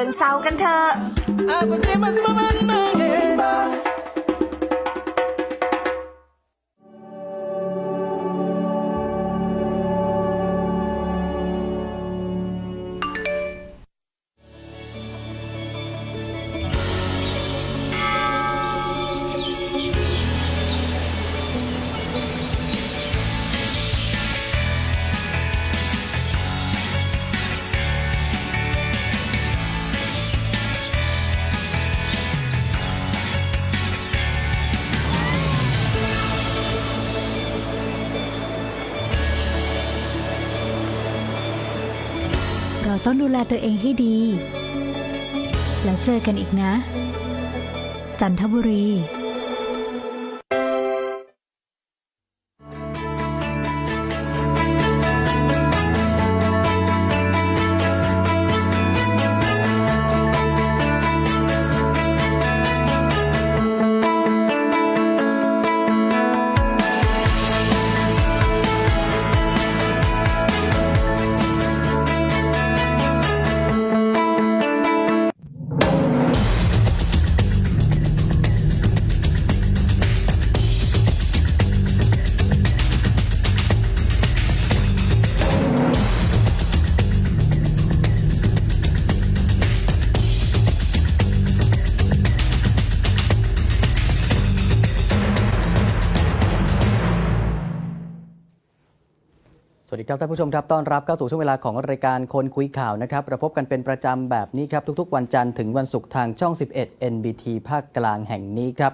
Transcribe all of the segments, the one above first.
เชิงเซากันเถอะ เราต้องดูแลตัวเองให้ดี แล้วเจอกันอีกนะ จันทบุรี สวัสดีครับท่านผู้ชมครับต้อนรับเข้าสู่ช่วงเวลาของรายการคนคุยข่าวนะครับเราพบกันเป็นประจำแบบนี้ครับทุกๆ วันจันทร์ถึงวันศุกร์ทางช่อง 11 NBT ภาคกลางแห่งนี้ครับ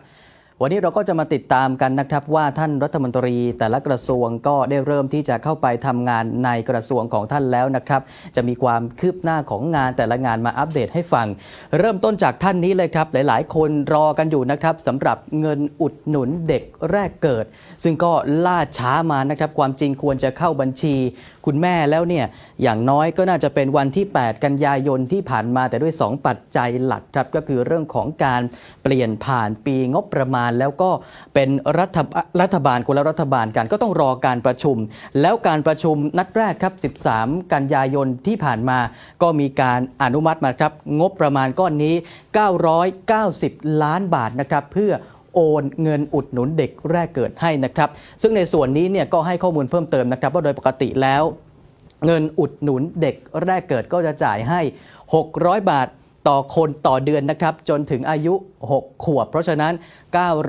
วันนี้เราก็จะมาติดตามกันนะครับว่าท่านรัฐมนตรีแต่ละกระทรวงก็ได้เริ่มที่จะเข้าไปทำงานในกระทรวงของท่านแล้วนะครับ จะมีความคืบหน้าของงานแต่ละงานมาอัปเดตให้ฟัง เริ่มต้นจากท่านนี้เลยครับ หลายๆ คนรอกันอยู่นะครับสำหรับเงินอุดหนุนเด็กแรกเกิด ซึ่งก็ล่าช้ามานะครับ ความจริงควรจะเข้าบัญชี คุณแม่แล้วเนี่ยอย่างน้อยก็น่าจะเป็นวันที่ 8 กันยายนที่ผ่านมาแต่ด้วย 2 ปัจจัยหลักครับก็คือเรื่องของการเปลี่ยนผ่านปีงบประมาณแล้วก็เป็นรัฐรัฐบาลคนละรัฐบาลกันก็ต้องรอการประชุม แล้วการประชุมนัดแรกครับ 13 กันยายนที่ผ่านมา ก็มีการอนุมัติมาครับ งบประมาณก้อนนี้ 990 ล้านบาทนะครับเพื่อโอนเงินอุดหนุนเด็กแรกเกิดให้นะครับ ซึ่งในส่วนนี้เนี่ยก็ให้ข้อมูลเพิ่มเติมนะครับ ว่าโดยปกติแล้ว เงินอุดหนุนเด็กแรกเกิดก็จะจ่ายให้ 600 บาท ต่อคนต่อเดือนนะครับ จนถึงอายุ 6 ขวบ เพราะฉะนั้น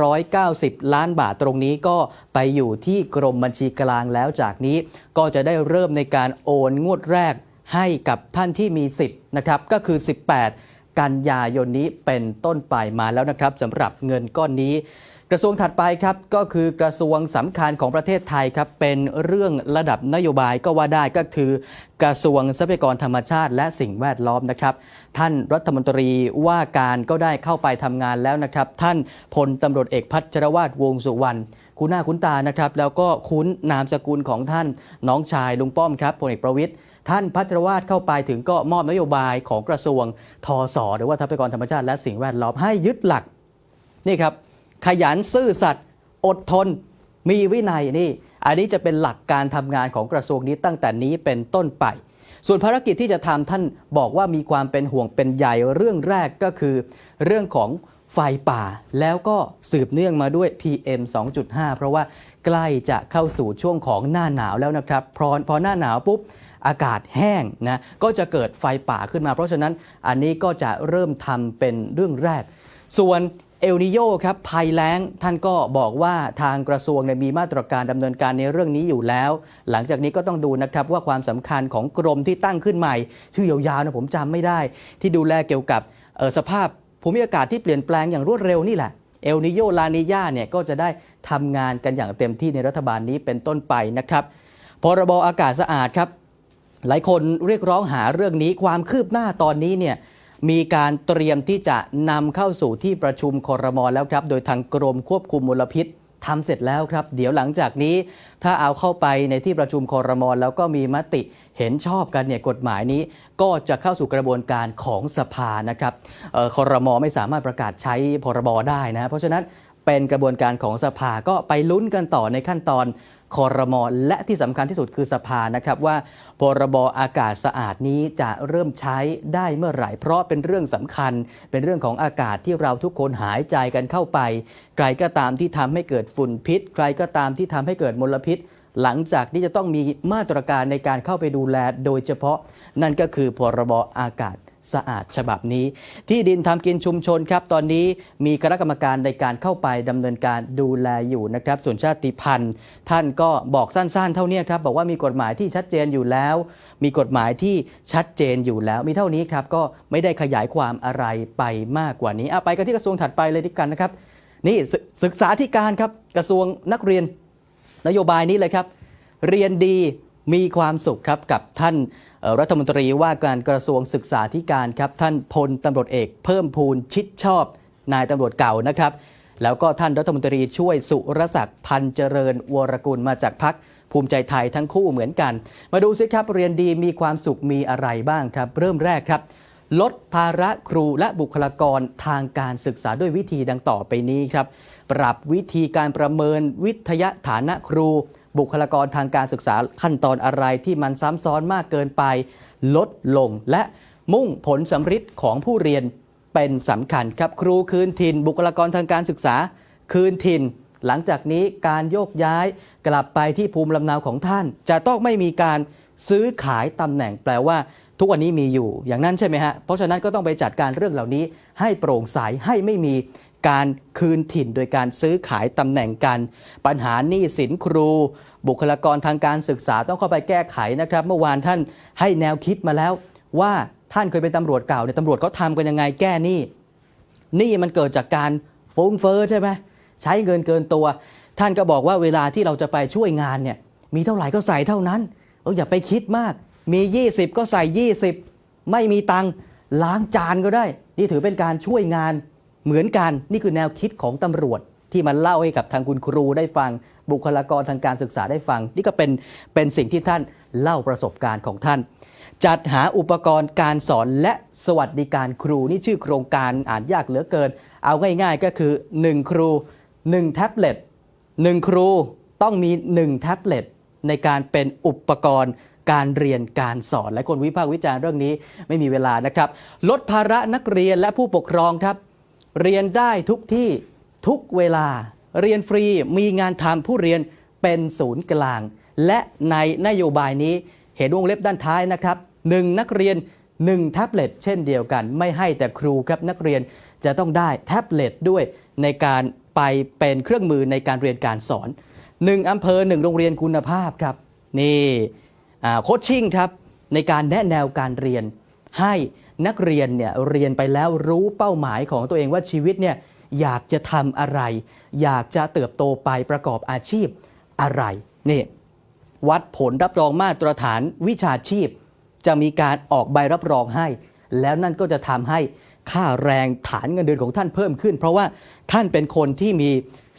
990 ล้านบาทตรงนี้ก็ไปอยู่ที่กรมบัญชีกลางแล้วจากนี้ ก็จะได้เริ่มในการโอนงวดแรกให้กับท่านที่มีสิทธิ์นะครับก็คือ 18 กันยายนนี้เป็นต้นไปมาแล้วนะครับสำหรับเงินก้อนนี้ กระทรวงถัดไปครับก็คือกระทรวงสำคัญของประเทศไทยครับเป็นเรื่องระดับนโยบายก็ว่าได้ก็คือ กระทรวงทรัพยากรธรรมชาติ และสิ่งแวดล้อมนะครับ ท่านรัฐมนตรีว่าการก็ได้เข้าไปทำงานแล้วนะครับ ท่านพลตำรวจเอกพัชรวาทวงศ์สุวรรณคุ้นหน้าคุ้นตานะครับ แล้วก็คุ้นนามสกุลของท่านน้องชายลุงป้อมครับพลเอกประวิตยท่านพัชรวาทเข้าไปถึงก็มอบนโยบายของกระทรวงทศหรือว่าทรัพยากรธรรมชาติและสิ่งแวดล้อมให้ยึดหลักนี่ครับ ขยันซื่อสัตย์อดทน มีวินัยนี่ อันนี้จะเป็นหลักการทำงานของกระทรวงนี้ตั้งแต่นี้เป็นต้นไป ส่วนภารกิจที่จะทำท่านบอกว่ามีความเป็นห่วงเป็นใยเรื่องแรกก็คือ เรื่องของไฟป่าแล้วก็สืบเนื่องมาด้วย PM 2.5 เพราะว่าใกล้จะเข้าสู่ช่วงของหน้าหนาวแล้วนะครับ พอพอหน้าหนาวปุ๊บอากาศแห้งนะก็จะเกิดไฟป่าขึ้นมา เพราะฉะนั้นอันนี้ก็จะเริ่มทำเป็นเรื่องแรก ส่วน เอลนิโยครับภัยแล้งท่านก็บอกว่าทางกระทรวงเนี่ยมีมาตรการดำเนินการในเรื่องนี้อยู่แล้ว หลังจากนี้ก็ต้องดูนะครับว่าความสำคัญของกรมที่ตั้งขึ้นใหม่ ชื่อยาวๆนะผมจำไม่ได้ ที่ดูแลเกี่ยวกับออสภาพภูมิอากาศที่เปลี่ยนแปลงอย่างรวดเร็วนี่แหละเอลนิโยลานิยาเนี่ยก็จะได้ทำงานกันอย่างเต็มที่ในรัฐบาลนี้เป็นต้นไปนะครับพรบอากาศสะอาดครับ หลายคนเรียกร้องหาเรื่องนี้ความคืบหน้าตอนนี้เนี่ย มีการเตรียมที่จะนำเข้าสู่ที่ประชุมครมอแล้วครับ โดยทางกรมควบคุมมลพิษทำเสร็จแล้วครับ เดี๋ยวหลังจากนี้ ถ้าเอาเข้าไปในที่ประชุมครมอแล้วก็มีมติเห็นชอบกันเนี่ยกฎหมายนี้ ก็จะเข้าสู่กระบวนการของสภานะครับเอ่อครมไม่สามารถประกาศใช้พรบได้นะเพราะฉะนั้นเป็นกระบวนการของสภาก็ไปลุ้นกันต่อในขั้นตอน คอรมอและที่สำคัญที่สุดคือสภานะครับว่าพรบอากาศสะอาดนี้จะเริ่มใช้ได้เมื่อไหร่ เพราะเป็นเรื่องสำคัญ เป็นเรื่องของอากาศที่เราทุกคนหายใจกันเข้าไป ใครก็ตามที่ทำให้เกิดฝุ่นพิษ ใครก็ตามที่ทำให้เกิดมลพิษ หลังจากนี้จะต้องมีมาตรการในการเข้าไปดูแลโดยเฉพาะ นั่นก็คือพรบอากาศ สะอาดฉบับนี้ ที่ดินทำกินชุมชนครับ ตอนนี้มีคณะกรรมการในการเข้าไปดำเนินการดูแลอยู่นะครับ ส่วนชาติพันธุ์ ท่านก็บอกสั้นๆ เท่านี้ครับ บอกว่ามีกฎหมายที่ชัดเจนอยู่แล้ว มีกฎหมายที่ชัดเจนอยู่แล้ว มีเท่านี้ครับก็ไม่ได้ขยายความอะไรไปมากกว่านี้เอาไปกันที่กระทรวงถัดไปเลยดีกันนะครับ นี่ศึกษาธิการครับกระทรวงนักเรียนนโยบายนี้เลยครับ เรียนดีมีความสุขครับกับท่าน รัฐมนตรีว่าการกระทรวงศึกษาธิการครับท่านพลตำรวจเอกเพิ่มพูนชิดชอบ นายตำรวจเก่านะครับ แล้วก็ท่านรัฐมนตรีช่วยสุรศักดิ์พันเจริญวรกุลมาจากพักภูมิใจไทยทั้งคู่เหมือนกัน มาดูสิครับเรียนดีมีความสุขมีอะไรบ้างครับ เริ่มแรกครับ ลดภาระครูและบุคลากรทางการศึกษาด้วยวิธีดังต่อไปนี้ครับ ปรับวิธีการประเมินวิทยาฐานะครู บุคลากรทางการศึกษาขั้นตอนอะไรที่มันซ้ำซ้อนมากเกินไป ลดลงและมุ่งผลสำฤทธิ์ของผู้เรียนเป็นสำคัญครับครูคืนถิ่น บุคลากรทางการศึกษาคืนถิ่น หลังจากนี้การโยกย้ายกลับไปที่ภูมิลำเนาของท่าน จะต้องไม่มีการซื้อขายตำแหน่งแปลว่า ทุกวันนี้มีอยู่อย่างนั้นใช่ไหมฮะเพราะฉะนั้นก็ต้องไปจัดการเรื่องเหล่านี้ให้โปร่งใสให้ไม่มี การคืนถิ่นโดยการซื้อขายตำแหน่งกัน ปัญหาหนี้สินครู บุคลากรทางการศึกษาต้องเข้าไปแก้ไขนะครับ เมื่อวานท่านให้แนวคิดมาแล้ว ว่าท่านเคยเป็นตำรวจเก่าเนี่ยตำรวจเขาทำกันยังไงแก้หนี้หนี่มันเกิดจากการฟุ้งเฟ้อใช่ไหมใช้เงินเกินตัว ท่านก็บอกว่าเวลาที่เราจะไปช่วยงานเนี่ยมีเท่าไหร่ก็ใส่เท่านั้นเอออย่าไปคิดมาก มี 20 ก็ใส่ 20 ไม่มีตังค์ล้างจานก็ได้ นี่ถือเป็นการช่วยงาน เหมือนกันนี่คือแนวคิดของตำรวจที่มันเล่าให้กับทางคุณครูได้ฟัง บุคลากรทางการศึกษาได้ฟัง นี่ก็เป็นเป็นสิ่งที่ท่านเล่าประสบการณ์ของท่าน จัดหาอุปกรณ์การสอนและสวัสดิการครูนี่ชื่อโครงการอ่านยากเหลือเกิน เอาง่ายๆก็คือ 1 ครู 1 แท็บเล็ต1ครูต้องมี 1 แท็บเล็ตในการเป็นอุปกรณ์การเรียนการสอน และคนวิพากษ์วิจารณ์เรื่องนี้ไม่มีเวลานะครับ ลดภาระนักเรียนและผู้ปกครองครับ เรียนได้ทุกที่ทุกเวลา เรียนฟรีมีงานทำผู้เรียนเป็นศูนย์กลาง และในนโยบายนี้เห็นวงเล็บด้านท้ายนะครับหนึ่งนักเรียน1แท็บเล็ตเช่นเดียวกัน ไม่ให้แต่ครูครับนักเรียนจะต้องได้แท็บเล็ตด้วยในการไปเป็นเครื่องมือในการเรียนการสอน 1 อำเภอ 1 โรงเรียนคุณภาพครับ นี่โคชชิ่งครับ ในการแนะแนวการเรียนให้ นักเรียนเนี่ยเรียนไปแล้วรู้เป้าหมายของตัวเองว่าชีวิตเนี่ยอยากจะทำอะไร อยากจะเติบโตไปประกอบอาชีพอะไรนี่วัดผลรับรองมาตรฐานวิชาชีพ จะมีการออกใบรับรองให้ แล้วนั่นก็จะทำให้ค่าแรงฐานเงินเดือนของท่านเพิ่มขึ้น เพราะว่าท่านเป็นคนที่มี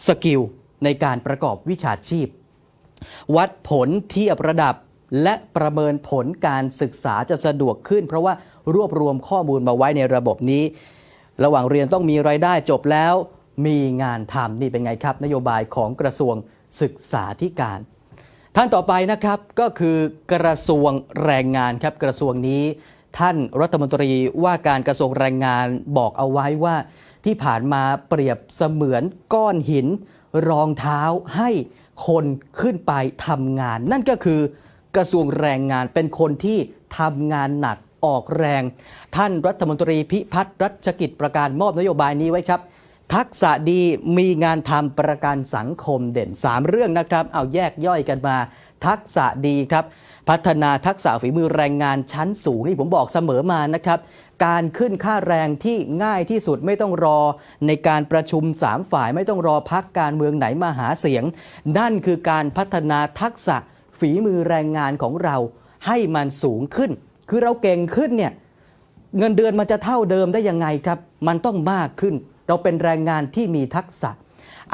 สกิลในการประกอบวิชาชีพ วัดผลเทียบระดับ และประเมินผลการศึกษาจะสะดวกขึ้น เพราะว่ารวบรวมข้อมูลมาไว้ในระบบนี้ ระหว่างเรียนต้องมีไรายได้จบแล้ว มีงานทำนี่เป็นไงครับ นโยบายของกระทรวงศึกษาธิการท่านต่อไปนะครับก็คือกระทรวงแรงงานครับกระทรวงนี้ ท่านรัฐมนตรีว่าการกระทรวงแรงงานบอกเอาไว้ว่า ที่ผ่านมาเปรียบเสมือนก้อนหิน รองเท้าให้คนขึ้นไปทำงาน นั่นก็คือ กระทรวงแรงงานเป็นคนที่ทำงานหนักออกแรง ท่านรัฐมนตรีพิพัฒน์รัชกิจประการมอบนโยบายนี้ไว้ครับ ทักษะดีมีงานทำประกันสังคมเด่น 3 เรื่องนะครับ เอาแยกย่อยกันมา ทักษะดีครับ พัฒนาทักษะฝีมือแรงงานชั้นสูงนี่ผมบอกเสมอมานะครับการขึ้นค่าแรงที่ง่ายที่สุดไม่ต้องรอ ในการประชุม3ฝ่ายไม่ต้องรอพักการเมืองไหนมาหาเสียง นั่นคือการพัฒนาทักษะ ฝีมือแรงงานของเราให้มันสูงขึ้น คือเราเก่งขึ้นเนี่ยเงินเดือนมันจะเท่าเดิมได้ยังไงครับ มันต้องมากขึ้น เราเป็นแรงงานที่มีทักษะ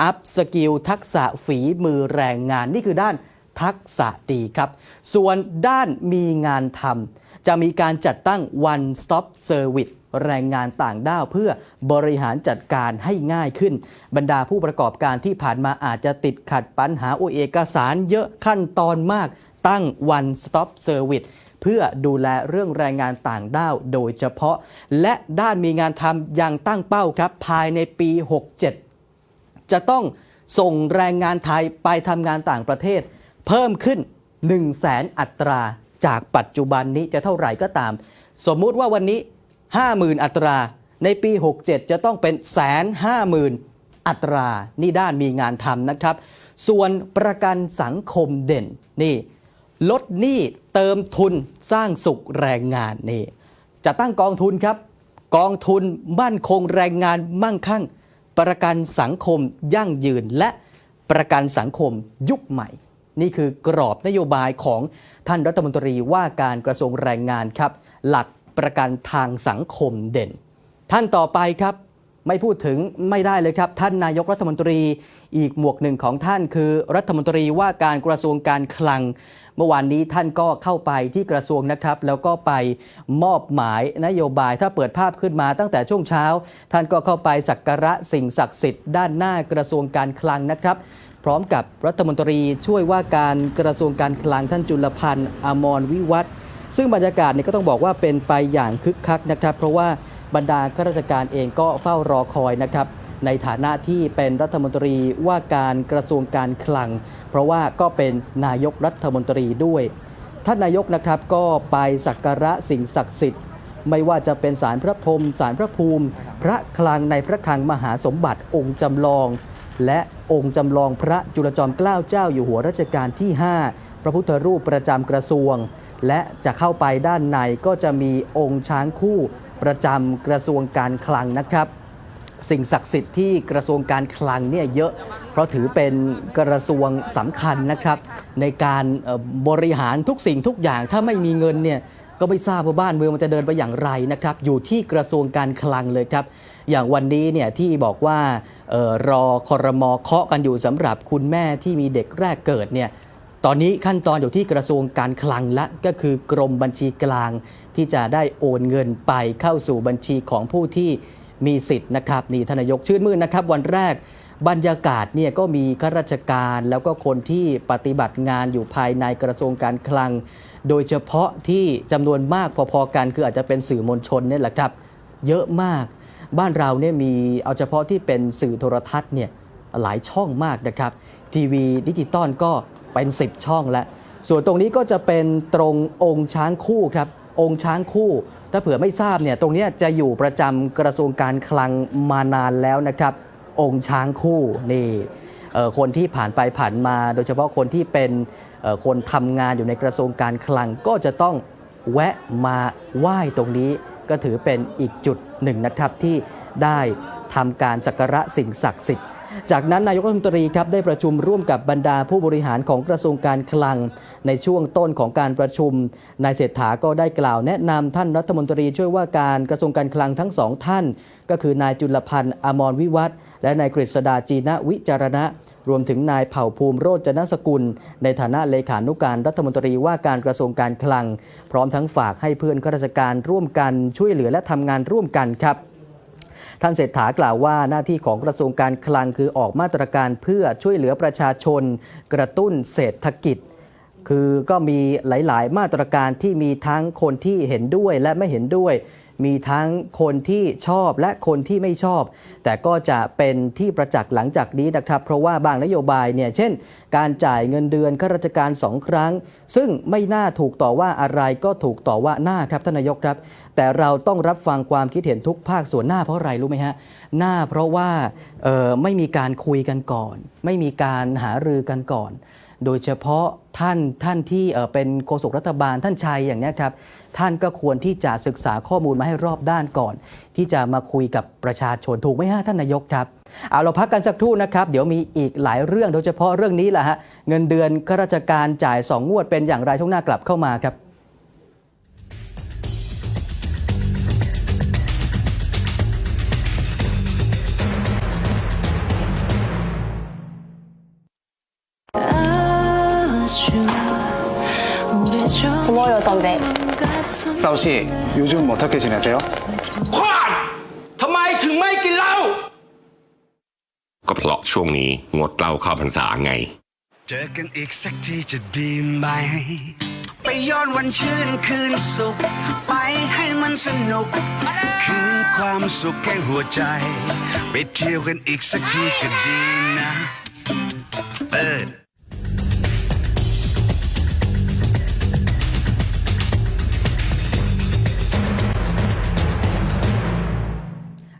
อัพสกิลทักษะฝีมือแรงงานนี่คือด้านทักษะดีครับ ส่วนด้านมีงานทำจะมีการจัดตั้ง one stop service แรงงานต่างด้าวเพื่อบริหารจัดการให้ง่ายขึ้น บรรดาผู้ประกอบการที่ผ่านมาอาจจะติดขัดปัญหาโอเอกสารเยอะขั้นตอนมากตั้ง one stop service เพื่อดูแลเรื่องแรงงานต่างด้าวโดยเฉพาะ และด้านมีงานทำยังตั้งเป้าครับ ภายในปี 67 จะต้องส่งแรงงานไทยไปทำงานต่างประเทศ เพิ่มขึ้น 1 0 0 0 0แสนอัตราจากปัจจุบันนี้จะเท่าไหร่ก็ตาม สมมุติว่าวันนี้ 50,000 อัตรา ในปี 67 จะต้องเป็นแสนห้าหมื่นอัตรา นี่ด้านมีงานทำนะครับ ส่วนประกันสังคมเด่นนี่ลดหนี้เติมทุนสร้างสุขแรงงานนี่จะตั้งกองทุนครับ กองทุนมั่นคงแรงงานมั่งคั่ง ประกันสังคมยั่งยืนและประกันสังคมยุคใหม่ นี่คือกรอบนโยบายของท่านรัฐมนตรีว่าการกระทรวงแรงงานครับ หลัก ประกันทางสังคมเด่น ท่านต่อไปครับไม่พูดถึงไม่ได้เลยครับ ท่านนายกรัฐมนตรีอีกหมวกหนึ่งของท่านคือรัฐมนตรีว่าการกระทรวงการคลัง เมื่อวานนี้ท่านก็เข้าไปที่กระทรวงนะครับ แล้วก็ไปมอบหมายนโยบายถ้าเปิดภาพขึ้นมาตั้งแต่ช่วงเช้า ท่านก็เข้าไปสักการะสิ่งศักดิ์สิทธิ์ด้านหน้ากระทรวงการคลังนะครับพร้อมกับรัฐมนตรีช่วยว่าการกระทรวงการคลังท่านจุลพันธ์อมรวิวัฒน์ ซึ่งบรรยากาศเนี่ยก็ต้องบอกว่าเป็นไปอย่างคึกคักนะครับ เพราะว่าบรรดาข้าราชการเองก็เฝ้ารอคอยนะครับในฐานะที่เป็นรัฐมนตรีว่าการกระทรวงการคลัง เพราะว่าก็เป็นนายกรัฐมนตรีด้วย ท่านนายกนะครับก็ไปสักการะสิ่งศักดิ์สิทธิ์ ไม่ว่าจะเป็นสารพระพรมสารพระภูมิ พระคลังในพระคลังมหาสมบัติองค์จำลอง และองค์จำลองพระจุลจอมเกล้าเจ้าอยู่หัวรัชกาลที่ 5 พระพุทธรูปประจำกระทรวง และจะเข้าไปด้านในก็จะมีองค์ช้างคู่ประจำกระทรวงการคลังนะครับ สิ่งศักดิ์สิทธิ์ที่กระทรวงการคลังเนี่ยเยอะ เพราะถือเป็นกระทรวงสำคัญนะครับ ในการบริหารทุกสิ่งทุกอย่างถ้าไม่มีเงินเนี่ยก็ไม่ทราบว่าบ้านเมืองมันจะเดินไปอย่างไรนะครับ อยู่ที่กระทรวงการคลังเลยครับ อย่างวันนี้เนี่ยที่บอกว่าออรอคอรมอเคาะกันอยู่สำหรับคุณแม่ที่มีเด็กแรกเกิดเนี่ย ตอนนี้ขั้นตอนอยู่ที่กระทรวงการคลังและก็คือกรมบัญชีกลาง ที่จะได้โอนเงินไปเข้าสู่บัญชีของผู้ที่มีสิทธิ์นะครับนี่ทนนายกชื่นมื่นนะครับ วันแรกบรรยากาศเนี่ยก็มีข้าราชการแล้วก็คนที่ปฏิบัติงานอยู่ภายในกระทรวงการคลัง โดยเฉพาะที่จำนวนมากพอๆกันคืออาจจะเป็นสื่อมวลชนเนี่ยแหละครับ เยอะมาก บ้านเราเนี่ยมีเอาเฉพาะที่เป็นสื่อโทรทัศน์เนี่ยหลายช่องมากนะครับ ทีวีดิจิตอลก็ เป็น 10 ช่องแล้ว ส่วนตรงนี้ก็จะเป็นตรงองค์ช้างคู่ครับ องค์ช้างคู่ ถ้าเผื่อไม่ทราบเนี่ย ตรงนี้จะอยู่ประจำกระทรวงการคลังมานานแล้วนะครับ องค์ช้างคู่นี่คนที่ผ่านไปผ่านมา โดยเฉพาะคนที่เป็นคนทำงานอยู่ในกระทรวงการคลังก็จะต้องแวะมาไหว้ตรงนี้ ก็ถือเป็นอีกจุดหนึ่งนะครับที่ได้ทำการสักการะสิ่งศักดิ์สิทธิ์ จากนั้นนายกรัฐมนตรีครับได้ประชุมร่วมกับบรรดาผู้บริหารของกระทรวงการคลัง ในช่วงต้นของการประชุมนายเศรษฐาก็ได้กล่าวแนะนำท่านรัฐมนตรีช่วยว่าการกระทรวงการคลังทั้งสองท่าน ก็คือนายจุลพันธ์อมรวิวัฒและนายกฤษดาจีนวิจารณะ รวมถึงนายเผ่าภูมิโรจนสกุล ในฐานะเลขานุการรัฐมนตรีว่าการกระทรวงการคลัง พร้อมทั้งฝากให้เพื่อนข้าราชการร่วมกันช่วยเหลือและทำงานร่วมกันครับ ท่านเศรษฐากล่าวว่าหน้าที่ของกระทรวงการคลังคือออกมาตรการเพื่อช่วยเหลือประชาชน กระตุ้นเศรษฐกิจ คือก็มีหลาย ๆ มาตรการที่มีทั้งคนที่เห็นด้วยและไม่เห็นด้วย มีทั้งคนที่ชอบและคนที่ไม่ชอบ แต่ก็จะเป็นที่ประจักษ์หลังจากนี้นะครับ เพราะว่าบางนโยบายเนี่ยเช่น การจ่ายเงินเดือนข้าราชการสองครั้ง ซึ่งไม่น่าถูกต่อว่าอะไรก็ถูกต่อว่าหน้าครับท่านนายกครับ แต่เราต้องรับฟังความคิดเห็นทุกภาคส่วนหน้าเพราะอะไรรู้ไหมฮะหน้าเพราะว่าออไม่มีการคุยกันก่อน ไม่มีการหารือกันก่อน โดยเฉพาะท่านท่านที่เเป็นโฆษกรัฐบาลท่านชัยอย่างนี้ครับ ท่านก็ควรที่จะศึกษาข้อมูลมาให้รอบด้านก่อน ที่จะมาคุยกับประชาชนถูกไหมฮะท่านนายกครับเอาเราพักกันสักครู่นะครับ เดี๋ยวมีอีกหลายเรื่องโดยเฉพาะเรื่องนี้แหละฮะเงินเดือนข้าราชการจ่าย 2 งวดเป็นอย่างไรช่วงหน้ากลับเข้ามาครับ고마 워요 선배 เซาชี่요즘어떻게지내세요 ควานทำไมถึงไม่กินเหล้า ก็เพราะช่วงนี้งดเหล้าเข้าพรรษาไง เจอกันอีกสักทีจะดีไหม ไปย้อนวันชื่นคืนสุข ไปให้มันสนุก คืนความสุขแก่หัวใจ ไปเที่ยวกันอีกสักทีก็ดีนะ เออ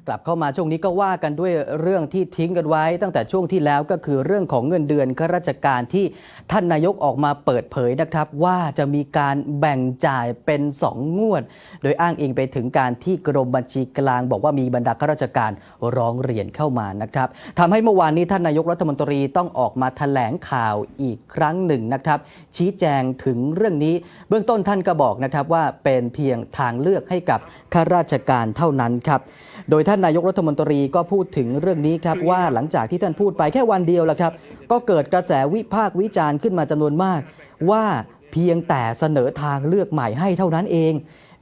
กลับเข้ามาช่วงนี้ก็ว่ากันด้วยเรื่องที่ทิ้งกันไว้ ตั้งแต่ช่วงที่แล้วก็คือเรื่องของเงินเดือนข้าราชการที่ท่านนายกออกมาเปิดเผยนะครับ ว่าจะมีการแบ่งจ่ายเป็น 2 งวด โดยอ้างอิงไปถึงการที่กรมบัญชีกลาง บอกว่ามีบรรดาข้าราชการร้องเรียนเข้ามานะครับทำให้เมื่อวานนี้ท่านนายกรัฐมนตรีต้องออกมาแถลงข่าวอีกครั้งหนึ่งนะครับ ชี้แจงถึงเรื่องนี้ เบื้องต้นท่านก็บอกนะครับว่าเป็นเพียงทางเลือกให้กับข้าราชการเท่านั้นครับ โดยท่านนายกรัฐมนตรีก็พูดถึงเรื่องนี้ครับว่าหลังจากที่ท่านพูดไปแค่วันเดียวแหละครับ ก็เกิดกระแสวิพากษ์วิจารณ์ขึ้นมาจำนวนมาก ว่าเพียงแต่เสนอทางเลือกใหม่ให้เท่านั้นเอง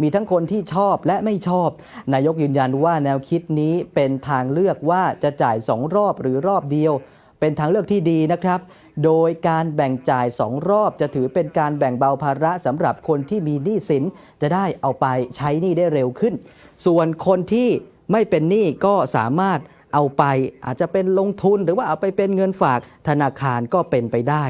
มีทั้งคนที่ชอบและไม่ชอบ นายกยืนยันว่าแนวคิดนี้เป็นทางเลือกว่าจะจ่ายสองรอบหรือรอบเดียว เป็นทางเลือกที่ดีนะครับ โดยการแบ่งจ่าย2รอบจะถือเป็นการแบ่งเบาภาระสำหรับคนที่มีหนี้สินจะได้เอาไปใช้หนี้ได้เร็วขึ้น ส่วนคนที่ ไม่เป็นหนี้ก็สามารถเอาไปอาจจะเป็นลงทุนหรือว่าเอาไปเป็นเงินฝากธนาคารก็เป็นไปได้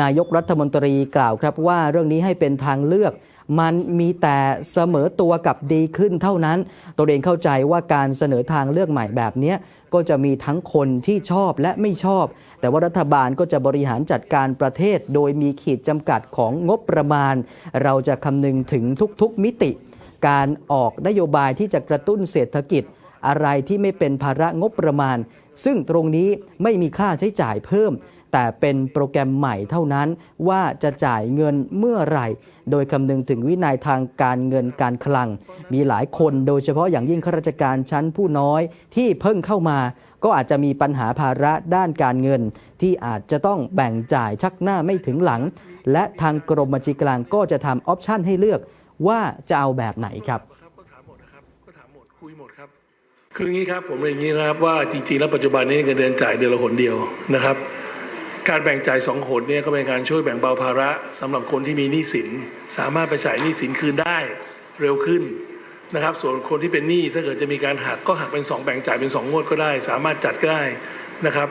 นายกรัฐมนตรีกล่าวครับว่าเรื่องนี้ให้เป็นทางเลือกมันมีแต่เสมอตัวกับดีขึ้นเท่านั้น ตัวเองเข้าใจว่าการเสนอทางเลือกใหม่แบบนี้ก็จะมีทั้งคนที่ชอบและไม่ชอบ แต่ว่ารัฐบาลก็จะบริหารจัดการประเทศ โดยมีขีดจำกัดของงบประมาณ เราจะคำนึงถึงทุกๆมิติ การออกนโยบายที่จะกระตุ้นเศรษฐกิจ อะไรที่ไม่เป็นภาระงบประมาณ ซึ่งตรงนี้ไม่มีค่าใช้จ่ายเพิ่ม แต่เป็นโปรแกรมใหม่เท่านั้นว่าจะจ่ายเงินเมื่อไหร่ โดยคำนึงถึงวินัยทางการเงินการคลัง มีหลายคนโดยเฉพาะอย่างยิ่งข้าราชการชั้นผู้น้อยที่เพิ่งเข้ามา ก็อาจจะมีปัญหาภาระด้านการเงิน ที่อาจจะต้องแบ่งจ่ายชักหน้าไม่ถึงหลัง และทางกรมบัญชีกลางก็จะทำออปชันให้เลือก ว่าจะเอาแบบไหนครับก็ถามหมดนะครับก็ถามหมดคุยหมดครับ คืออย่างนี้ครับผมเรียนอย่างนี้นะครับว่าจริงๆแล้วปัจจุบันนี้เงินเดือนจ่ายเดือนละหนเดียวนะครับ การแบ่งจ่ายสองหนเนี่ยก็เป็นการช่วยแบ่งเบาภาระสำหรับคนที่มีหนี้สิน สามารถไปจ่ายหนี้สินคืนได้เร็วขึ้นนะครับ ส่วนคนที่เป็นหนี้ถ้าเกิดจะมีการหักก็หักเป็นสองแบ่งจ่ายเป็นสองงวดก็ได้ สามารถจัดก็ได้นะครับ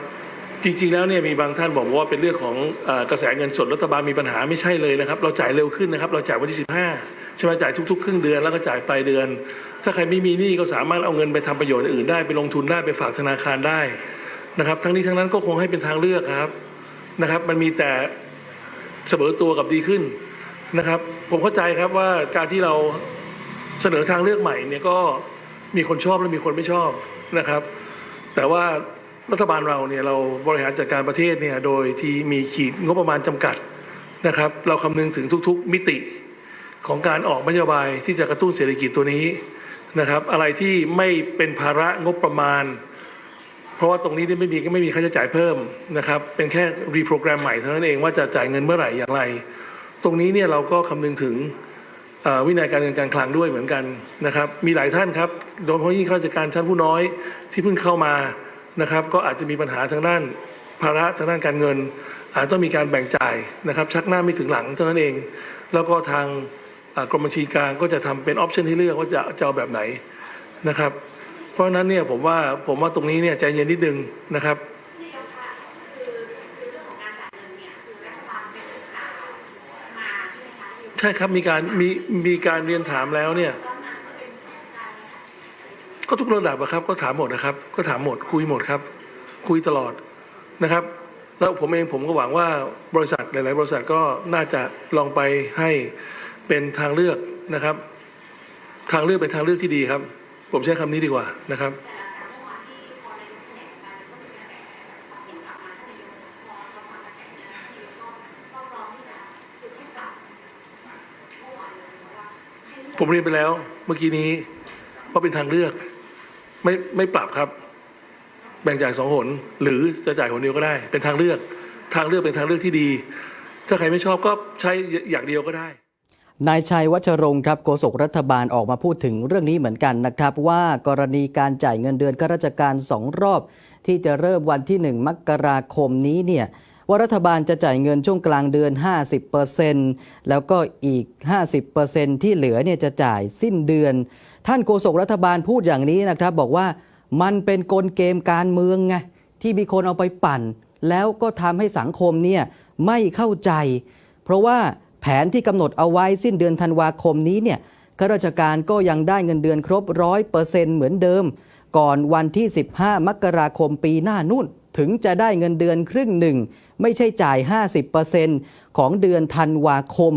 จริงๆ แล้วเนี่ยมีบางท่านบอกว่าเป็นเรื่องของอกระแสเงินสดรัฐบาลมีปัญหาไม่ใช่เลยนะครับ เราจ่ายเร็วขึ้นนะครับ เราจ่ายวันที่ 15 ช่ไหมจ่ายทุกๆ ครึ่งเดือนแล้วก็จ่ายปลายเดือน ถ้าใครไม่มีหนี้ก็สามารถเอาเงินไปทำประโยชน์อื่นได้ไปลงทุนได้ไปฝากธนาคารได้นะครับ ทั้งนี้ทั้งนั้นก็คงให้เป็นทางเลือกครับนะครับ มันมีแต่เสมอตัวกับดีขึ้นนะครับ ผมเข้าใจครับว่าการที่เราเสนอทางเลือกใหม่เนี่ยก็มีคนชอบและมีคนไม่ชอบนะครับ แต่ว่ารัฐบาลเราเนี่ยเราบริหารจัดการประเทศเนี่ยโดยที่มีขีดงบประมาณจำกัดนะครับ เราคำนึงถึงทุก ๆ มิติ ของการออกนโยบายที่จะกระตุ้นเศรษฐกิจตัวนี้นะครับ อะไรที่ไม่เป็นภาระงบประมาณ เพราะว่าตรงนี้เนี่ยไม่มีไม่มีค่าใช้จ่ายเพิ่มนะครับ เป็นแค่รีโปรแกรมใหม่เท่านั้นเองว่าจะจ่ายเงินเมื่อไหร่อย่างไร ตรงนี้เนี่ยเราก็คำนึงถึงวินัยการเงินการคลังด้วยเหมือนกันนะครับ มีหลายท่านครับโดยเฉพาะยิ่งข้าราชการชั้นผู้น้อยที่เพิ่งเข้ามานะครับ ก็อาจจะมีปัญหาทางด้านภาระทางด้านการเงิน อาจต้องมีการแบ่งจ่ายนะครับ ชักหน้าไม่ถึงหลังเท่านั้นเอง แล้วก็ทาง กรมบัญชีกลางก็จะทำเป็นออปชันให้เลือกว่าจะจะเอาแบบไหนนะครับ เพราะฉะนั้นเนี่ยผมว่าผมว่าตรงนี้เนี่ยใจเย็นนิดนึงนะครับใช่ครับมีการมีมีการเรียนถามแล้วเนี่ย ก็ทุกระดับอะครับ ก็ถามหมดนะครับ ก็ถามหมดคุยหมดครับ คุยตลอดนะครับ แล้วผมเองผมก็หวังว่าบริษัทหลาย ๆ บริษัทก็น่าจะลองไปให้ เป็นทางเลือกนะครับ ทางเลือกเป็นทางเลือกที่ดีครับ ผมใช้คำนี้ดีกว่านะครับผมเรียนไปแล้วเมื่อกี้นี้ว่าเป็นทางเลือก ไม่ไม่ปรับครับ แบ่งจ่ายสองหน หรือจะจ่ายหนเดียวก็ได้ เป็นทางเลือก ทางเลือกเป็นทางเลือกที่ดี ถ้าใครไม่ชอบก็ใช้อย่างเดียวก็ได้ นายชัยวัชรงค์ครับโฆษกรัฐบาลออกมาพูดถึงเรื่องนี้เหมือนกันนะครับ ว่ากรณีการจ่ายเงินเดือนข้าราชการสองรอบ ที่จะเริ่มวันที่ 1 มกราคมนี้เนี่ยว่ารัฐบาลจะจ่ายเงินช่วงกลางเดือน 50%แล้วก็อีก 50%ที่เหลือเนี่ยจะจ่ายสิ้นเดือน ท่านโฆษกรัฐบาลพูดอย่างนี้นะครับ บอกว่ามันเป็นกลเกมการเมืองไงที่มีคนเอาไปปั่น แล้วก็ทำให้สังคมเนี่ยไม่เข้าใจ เพราะว่า แผนที่กำหนดเอาไว้สิ้นเดือนธันวาคมนี้เนี่ยข้าราชการก็ยังได้เงินเดือนครบร้อยเปอร์เซ็นต์เหมือนเดิม ก่อนวันที่ 15 มกราคมปีหน้านู่น ถึงจะได้เงินเดือนครึ่งหนึ่ง ไม่ใช่จ่าย 50%ของเดือนธันวาคม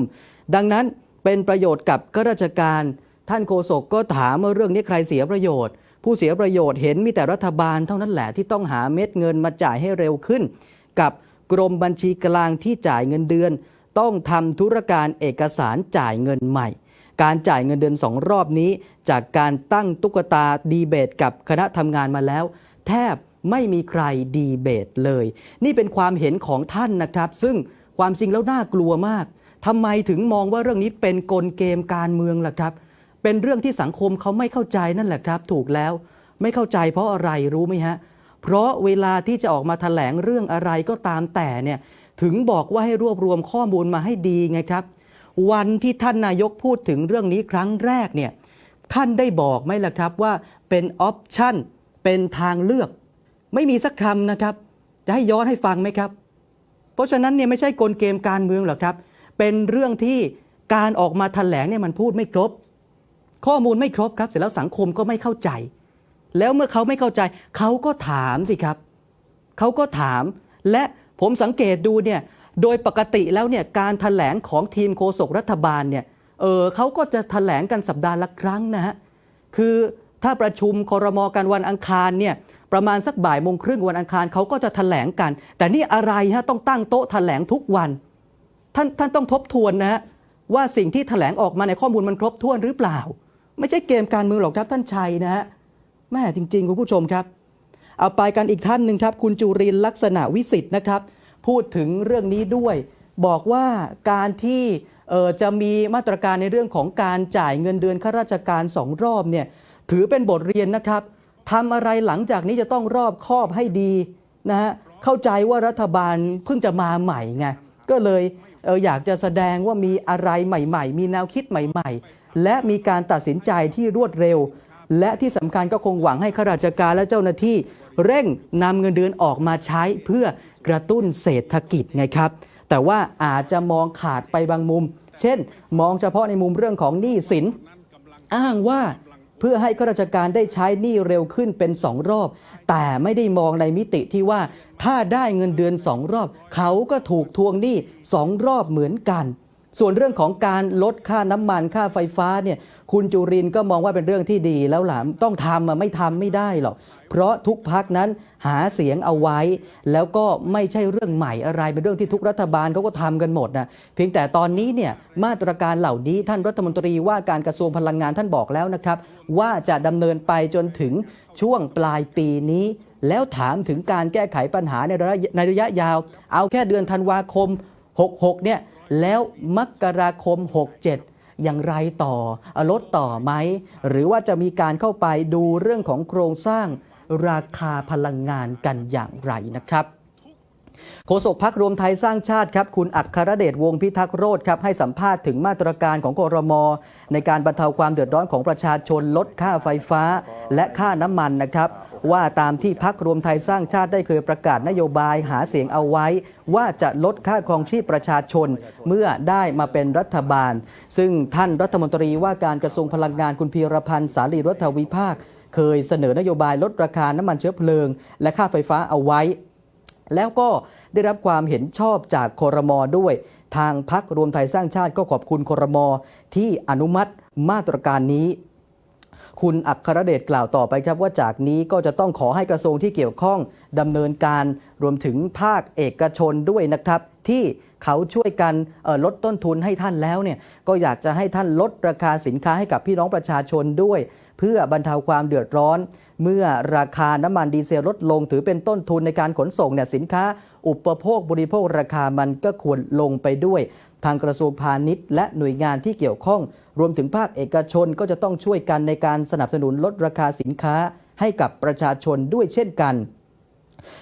ดังนั้นเป็นประโยชน์กับข้าราชการ ท่านโฆษกก็ถามว่าเรื่องนี้ใครเสียประโยชน์ ผู้เสียประโยชน์เห็นมีแต่รัฐบาลเท่านั้นแหละที่ต้องหาเม็ดเงินมาจ่ายให้เร็วขึ้น กับกรมบัญชีกลางที่จ่ายเงินเดือน ต้องทำธุรการเอกสารจ่ายเงินใหม่ การจ่ายเงินเดือนสองรอบนี้ จากการตั้งตุ๊กตาดีเบตกับคณะทำงานมาแล้ว แทบไม่มีใครดีเบตเลย นี่เป็นความเห็นของท่านนะครับ ซึ่งความจริงแล้วน่ากลัวมากทำไมถึงมองว่าเรื่องนี้เป็นกลเกมการเมืองล่ะครับ เป็นเรื่องที่สังคมเขาไม่เข้าใจนั่นแหละครับ ถูกแล้ว ไม่เข้าใจเพราะอะไรรู้ไหมฮะ เพราะเวลาที่จะออกมาแถลงเรื่องอะไรก็ตามแต่เนี่ย ถึงบอกว่าให้รวบรวมข้อมูลมาให้ดีไงครับ วันที่ท่านนายกพูดถึงเรื่องนี้ครั้งแรกเนี่ยท่านได้บอกไหมล่ะครับว่าเป็นออปชั่นเป็นทางเลือก ไม่มีสักคำนะครับ จะให้ย้อนให้ฟังไหมครับ เพราะฉะนั้นเนี่ยไม่ใช่กลเกมการเมืองหรอกครับ เป็นเรื่องที่การออกมาแถลงเนี่ยมันพูดไม่ครบ ข้อมูลไม่ครบครับ เสร็จแล้วสังคมก็ไม่เข้าใจ แล้วเมื่อเขาไม่เข้าใจ เขาก็ถามสิครับ เขาก็ถามและ ผมสังเกตดูเนี่ยโดยปกติแล้วเนี่ยการถแถลงของทีมโฆษกรัฐบาลเนี่ยเออเขาก็จะถแถลงกันสัปดาห์ละครั้งนะฮะคือถ้าประชุมครมกันวันอังคารเนี่ยประมาณสักบ่ายโมงครึ่งวันอังคารเขาก็จะถแถลงกัน แต่นี่อะไรฮะต้องตั้งโต๊ะถแถลงทุกวัน ท่านท่านต้องทบทวนนะฮะว่าสิ่งที่ถแถลงออกมาในข้อมูลมันครบถ้วนหรือเปล่า ไม่ใช่เกมการเมืองหรอกครับท่านชัยนะฮะแม่จริง ๆ คุณผู้ชมครับ เอาไปกันอีกท่านหนึ่งครับคุณจุรินลักษณะวิสิทธ์นะครับ พูดถึงเรื่องนี้ด้วย บอกว่าการที่จะมีมาตรการในเรื่องของการจ่ายเงินเดือนข้าราชการสองรอบเนี่ยถือเป็นบทเรียนนะครับทำอะไรหลังจากนี้จะต้องรอบคอบให้ดีนะฮะเข้าใจว่ารัฐบาลเพิ่งจะมาใหม่ไงก็เลยเอออยากจะแสดงว่ามีอะไรใหม่ ๆ มีแนวคิดใหม่ ๆ และมีการตัดสินใจที่รวดเร็ว และที่สำคัญก็คงหวังให้ข้าราชการและเจ้าหน้าที่ เร่งนำเงินเดือนออกมาใช้เพื่อกระตุ้นเศรษฐกิจไงครับ แต่ว่าอาจจะมองขาดไปบางมุม เช่น มองเฉพาะในมุมเรื่องของหนี้สิน อ้างว่าเพื่อให้ข้าราชการได้ใช้หนี้เร็วขึ้นเป็นสองรอบ แต่ไม่ได้มองในมิติที่ว่าถ้าได้เงินเดือนสองรอบ เขาก็ถูกทวงหนี้สองรอบเหมือนกัน ส่วนเรื่องของการลดค่าน้ำมันค่าไฟฟ้าเนี่ยคุณจุรินก็มองว่าเป็นเรื่องที่ดีแล้วหลามต้องทำอะไม่ทำไม่ได้หรอก เพราะทุกพักนั้นหาเสียงเอาไว้ แล้วก็ไม่ใช่เรื่องใหม่อะไรเป็นเรื่องที่ทุกรัฐบาลเขาก็ทำกันหมดนะเพียงแต่ตอนนี้เนี่ยมาตรการเหล่านี้ท่านรัฐมนตรีว่าการกระทรวงพลังงานท่านบอกแล้วนะครับ ว่าจะดำเนินไปจนถึงช่วงปลายปีนี้แล้วถามถึงการแก้ไขปัญหาในระยะในระยะยาว เอาแค่เดือนธันวาคม 66 เนี่ย แล้วมกราคม 67 อย่างไรต่อลดต่อไหม หรือว่าจะมีการเข้าไปดูเรื่องของโครงสร้างราคาพลังงานกันอย่างไรนะครับโฆษกพักรวมไทยสร้างชาติครับ คุณอัครเดชวงพิทักษ์โรธครับให้สัมภาษณ์ถึงมาตรการของกรม ในการบรรเทาความเดือดร้อนของประชาชนลดค่าไฟฟ้าและค่าน้ำมันนะครับ ว่าตามที่พักรวมไทยสร้างชาติได้เคยประกาศนโยบายหาเสียงเอาไว้ ว่าจะลดค่าครองชีพประชาชนเมื่อได้มาเป็นรัฐบาล ซึ่งท่านรัฐมนตรีว่าการกระทรวงพลังงานคุณพีรพันธ์สารีรัฐวิภาค เคยเสนอนโยบายลดราคาน้ำมันเชื้อเพลิง และค่าไฟฟ้าเอาไว้ แล้วก็ได้รับความเห็นชอบจากคอรมอด้วย ทางพักรวมไทยสร้างชาติก็ขอบคุณคอรมอที่อนุมัติมาตรการนี้ คุณอัครเดชกล่าวต่อไปครับว่าจากนี้ก็จะต้องขอให้กระทรวงที่เกี่ยวข้องดำเนินการรวมถึงภาคเอกชนด้วยนะครับ ที่เขาช่วยกันลดต้นทุนให้ท่านแล้วเนี่ยก็อยากจะให้ท่านลดราคาสินค้าให้กับพี่น้องประชาชนด้วย เพื่อบรรเทาความเดือดร้อน เมื่อราคาน้ำมันดีเซลลดลงถือเป็นต้นทุนในการขนส่งเนี่ยสินค้า อุปโภคบริโภคราคามันก็ควรลงไปด้วย ทางกระทรวงพาณิชย์และหน่วยงานที่เกี่ยวข้อง รวมถึงภาคเอกชนก็จะต้องช่วยกันในการสนับสนุนลดราคาสินค้าให้กับประชาชนด้วยเช่นกัน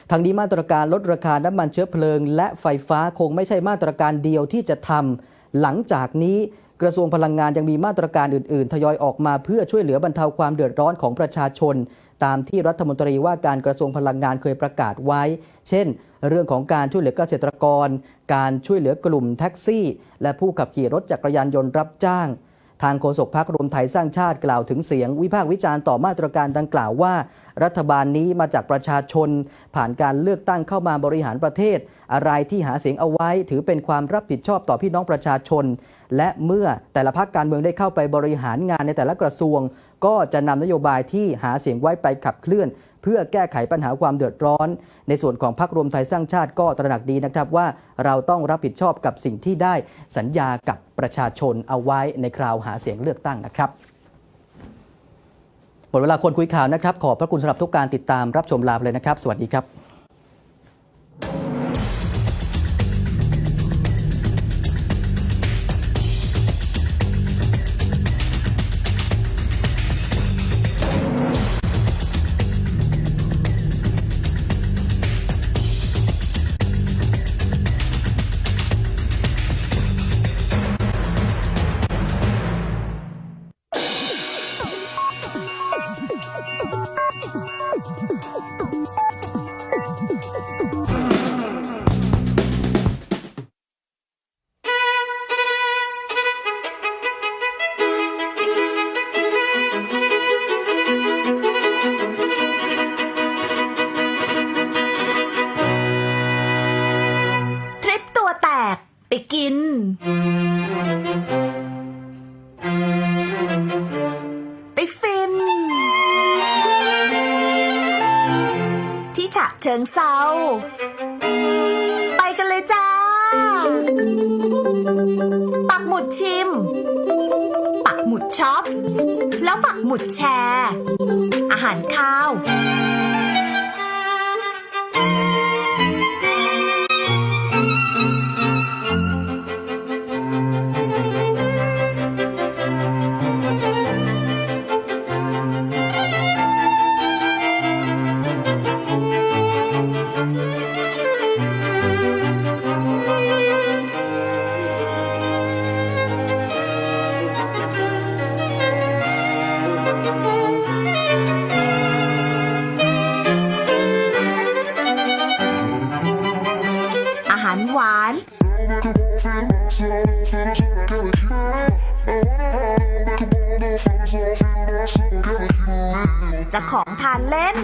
ทางนี้มาตรการลดราคาน้ำมันเชื้อเพลิง และไฟฟ้าคงไม่ใช่มาตรการเดียวที่จะทำหลังจากนี้กระทรวงพลังงานยังมีมาตรการอื่น ๆ ทยอยออกมาเพื่อช่วยเหลือบรรเทาความเดือดร้อนของประชาชน ตามที่รัฐมนตรีว่าการกระทรวงพลังงานเคยประกาศไว้ เช่น เรื่องของการช่วยเหลือเกษตรกร การช่วยเหลือกลุ่มแท็กซี่ และผู้ขับขี่รถจักรยานยนต์รับจ้าง ทางโฆษกพักรวมไทยสร้างชาติกล่าวถึงเสียง วิพากษ์วิจารณ์ต่อมาตรการดังกล่าวว่า รัฐบาลนี้มาจากประชาชน ผ่านการเลือกตั้งเข้ามาบริหารประเทศ อะไรที่หาเสียงเอาไว้ ถือเป็นความรับผิดชอบต่อพี่น้องประชาชนและเมื่อแต่ละพักการเมืองได้เข้าไปบริหารงานในแต่ละกระทรวง ก็จะนำนโยบายที่หาเสียงไว้ไปขับเคลื่อน เพื่อแก้ไขปัญหาความเดือดร้อน ในส่วนของพรรครวมไทยสร้างชาติก็ตระหนักดีนะครับว่าเราต้องรับผิดชอบกับสิ่งที่ได้สัญญากับประชาชนเอาไว้ในคราวหาเสียงเลือกตั้งนะครับหมดเวลาคนคุยข่าวนะครับ ขอบพระคุณสำหรับทุกการติดตามรับชมลาไปเลยนะครับ สวัสดีครับ หมุดแชร์ ของทานเล่น